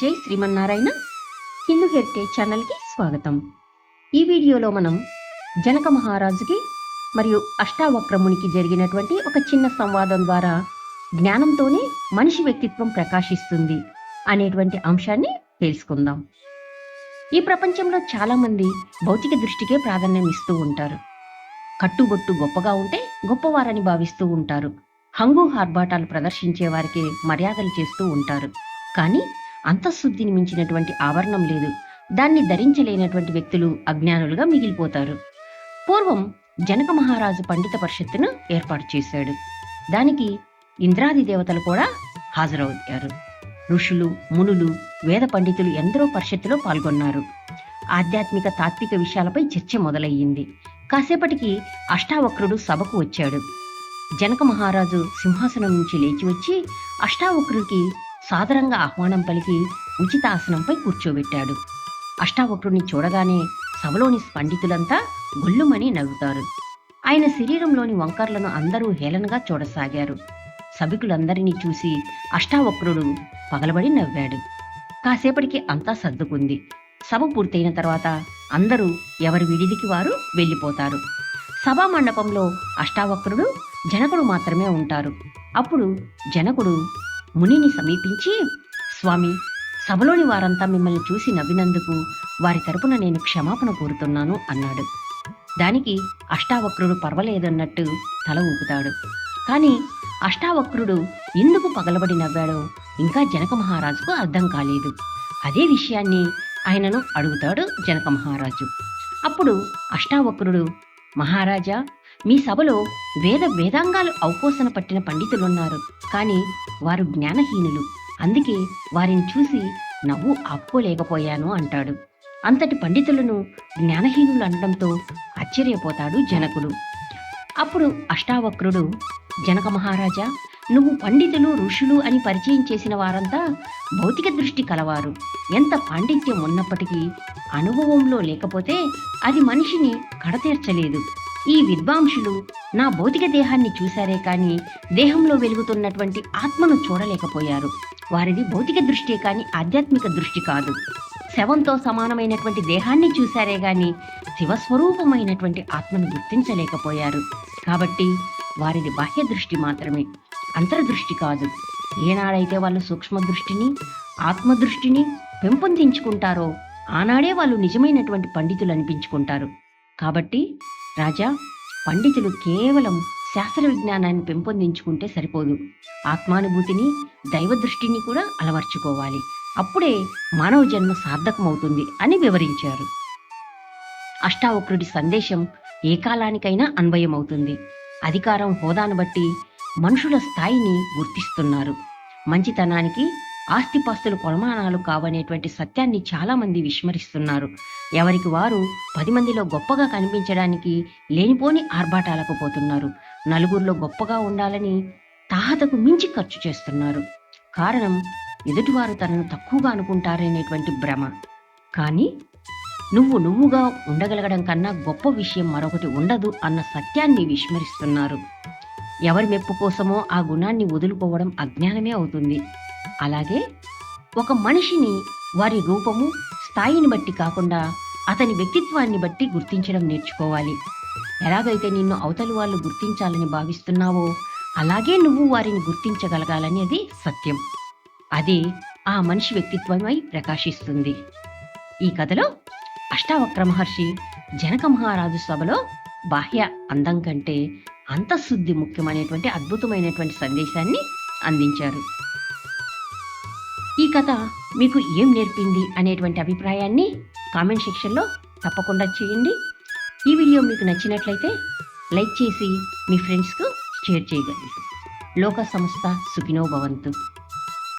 జై శ్రీమన్నారాయణ. హిందూ హెరిటేజ్ ఛానల్కి స్వాగతం. ఈ వీడియోలో మనం జనక మహారాజుకి మరియు అష్టావక్రమునికి జరిగినటువంటి ఒక చిన్న సంవాదం ద్వారా జ్ఞానంతోనే మనిషి వ్యక్తిత్వం ప్రకాశిస్తుంది అనేటువంటి అంశాన్ని తెలుసుకుందాం. ఈ ప్రపంచంలో చాలామంది భౌతిక దృష్టికే ప్రాధాన్యం ఇస్తూ ఉంటారు. కట్టుబొట్టు గొప్పగా ఉంటే గొప్పవారని భావిస్తూ ఉంటారు. హంగు హార్బాటాలు ప్రదర్శించే వారికి మర్యాదలు చేస్తూ ఉంటారు. కానీ అంతఃశుద్ధిని మించినటువంటి ఆవరణం లేదు. దాన్ని ధరించలేనటువంటి వ్యక్తులు అజ్ఞానులుగా మిగిలిపోతారు. పూర్వం జనక మహారాజు పండిత పరిషత్తును ఏర్పాటు చేశాడు. దానికి ఇంద్రాది దేవతలు కూడా హాజరవుతారు ఋషులు మునులు వేద పండితులు ఎందరో పరిషత్తులో పాల్గొన్నారు. ఆధ్యాత్మిక తాత్విక విషయాలపై చర్చ మొదలయ్యింది. కాసేపటికి అష్టావక్రుడు సభకు వచ్చాడు. జనక మహారాజు సింహాసనం నుంచి లేచి వచ్చి అష్టావక్రుడికి సాదరంగా ఆహ్వానం పలికి ఉచిత ఆసనంపై కూర్చోబెట్టాడు. అష్టావక్రుడిని చూడగానే సభలోని పండితులంతా గొల్లుమని నవ్వుతారు. ఆయన శరీరంలోని వంకర్లను అందరూ హేళనగా చూడసాగారు. సభికులందరినీ చూసి అష్టావక్రుడు పగలబడి నవ్వాడు. కాసేపటికి అంతా సర్దుకుంది. సభ పూర్తయిన తర్వాత అందరూ ఎవరి విడిదికి వారు వెళ్ళిపోతారు. సభా మండపంలో అష్టావక్రుడు జనకుడు మాత్రమే ఉంటారు. అప్పుడు జనకుడు మునిని సమీపించి స్వామి సభలోని వారంతా మిమ్మల్ని చూసి నవ్వినందుకు వారి తరపున నేను క్షమాపణ కోరుతున్నాను అన్నాడు. దానికి అష్టావక్రుడు పర్వలేదన్నట్టు తల ఊపుతాడు. కానీ అష్టావక్రుడు ఎందుకు పగలబడి నవ్వాడో ఇంకా జనక మహారాజుకు అర్థం కాలేదు. అదే విషయాన్ని ఆయనను అడుగుతాడు జనక మహారాజు. అప్పుడు అష్టావక్రుడు మహారాజా మీ సభలో వేద వేదాంగాలు అవపోసన పట్టిన పండితులున్నారు. కానీ వారు జ్ఞానహీనులు. అందుకే వారిని చూసి నవ్వు ఆపుకోలేకపోయాను అంటాడు. అంతటి పండితులను జ్ఞానహీనులు అనడంతో ఆశ్చర్యపోతాడు జనకుడు. అప్పుడు అష్టావక్రుడు జనక మహారాజా నువ్వు పండితులు ఋషులు అని పరిచయం చేసిన వారంతా భౌతిక దృష్టి కలవారు. ఎంత పాండిత్యం ఉన్నప్పటికీ అనుభవంలో లేకపోతే అది మనిషిని కడతీర్చలేదు. ఈ విద్వాంసులు నా భౌతిక దేహాన్ని చూశారే కానీ దేహంలో వెలుగుతున్నటువంటి ఆత్మను చూడలేకపోయారు. వారిది భౌతిక దృష్టి కానీ ఆధ్యాత్మిక దృష్టి కాదు. శవంతో సమానమైనటువంటి దేహాన్ని చూశారే కానీ శివస్వరూపమైనటువంటి ఆత్మను గుర్తించలేకపోయారు. కాబట్టి వారిది బాహ్య దృష్టి మాత్రమే అంతర్దృష్టి కాదు. ఏనాడైతే వాళ్ళు సూక్ష్మ దృష్టిని ఆత్మదృష్టిని పెంపొందించుకుంటారో ఆనాడే వాళ్ళు నిజమైనటువంటి పండితులు అనిపించుకుంటారు. కాబట్టి రాజా పండితులు కేవలం శాస్త్ర విజ్ఞానాన్ని పెంపొందించుకుంటే సరిపోదు. ఆత్మానుభూతిని దైవ దృష్టిని కూడా అలవర్చుకోవాలి. అప్పుడే మానవ జన్మ సార్థకమవుతుంది అని వివరించారు. అష్టావక్రుడి సందేశం ఏ కాలానికైనా అన్వయమవుతుంది. అధికారం హోదాను బట్టి మనుషుల స్థాయిని గుర్తిస్తున్నారు. మంచితనానికి ఆస్తిపాస్తులు కొలమానాలు కావనేటువంటి సత్యాన్ని చాలామంది విస్మరిస్తున్నారు. ఎవరికి వారు పది మందిలో గొప్పగా కనిపించడానికి లేనిపోని ఆర్భాటాలకు పోతున్నారు. నలుగురిలో గొప్పగా ఉండాలని తాహతకు మించి ఖర్చు చేస్తున్నారు. కారణం ఎదుటివారు తనను తక్కువగా అనుకుంటారనేటువంటి భ్రమ. కానీ నువ్వు నువ్వుగా ఉండగలగడం కన్నా గొప్ప విషయం మరొకటి ఉండదు అన్న సత్యాన్ని విస్మరిస్తున్నారు. ఎవరి మెప్పు కోసమో ఆ గుణాన్ని వదులుకోవడం అజ్ఞానమే అవుతుంది. అలాగే ఒక మనిషిని వారి రూపము స్థాయిని బట్టి కాకుండా అతని వ్యక్తిత్వాన్ని బట్టి గుర్తించడం నేర్చుకోవాలి. ఎలాగైతే నిన్ను అవతలి వాళ్ళు గుర్తించాలని భావిస్తున్నావో అలాగే నువ్వు వారిని గుర్తించగలగాలనేది సత్యం. అది ఆ మనిషి వ్యక్తిత్వమై ప్రకాశిస్తుంది. ఈ కథలో అష్టావక్ర మహర్షి జనక మహారాజు సభలో బాహ్య అందం కంటే అంతఃశుద్ధి ముఖ్యమైనటువంటి అద్భుతమైనటువంటి సందేశాన్ని అందించారు. ఈ కథ మీకు ఏం నేర్పింది అనేటువంటి అభిప్రాయాన్ని కామెంట్ సెక్షన్లో తప్పకుండా చేయండి. ఈ వీడియో మీకు నచ్చినట్లయితే లైక్ చేసి మీ ఫ్రెండ్స్కు షేర్ చేయగలరు. లోక సంస్థ సుఖినో భవంతు.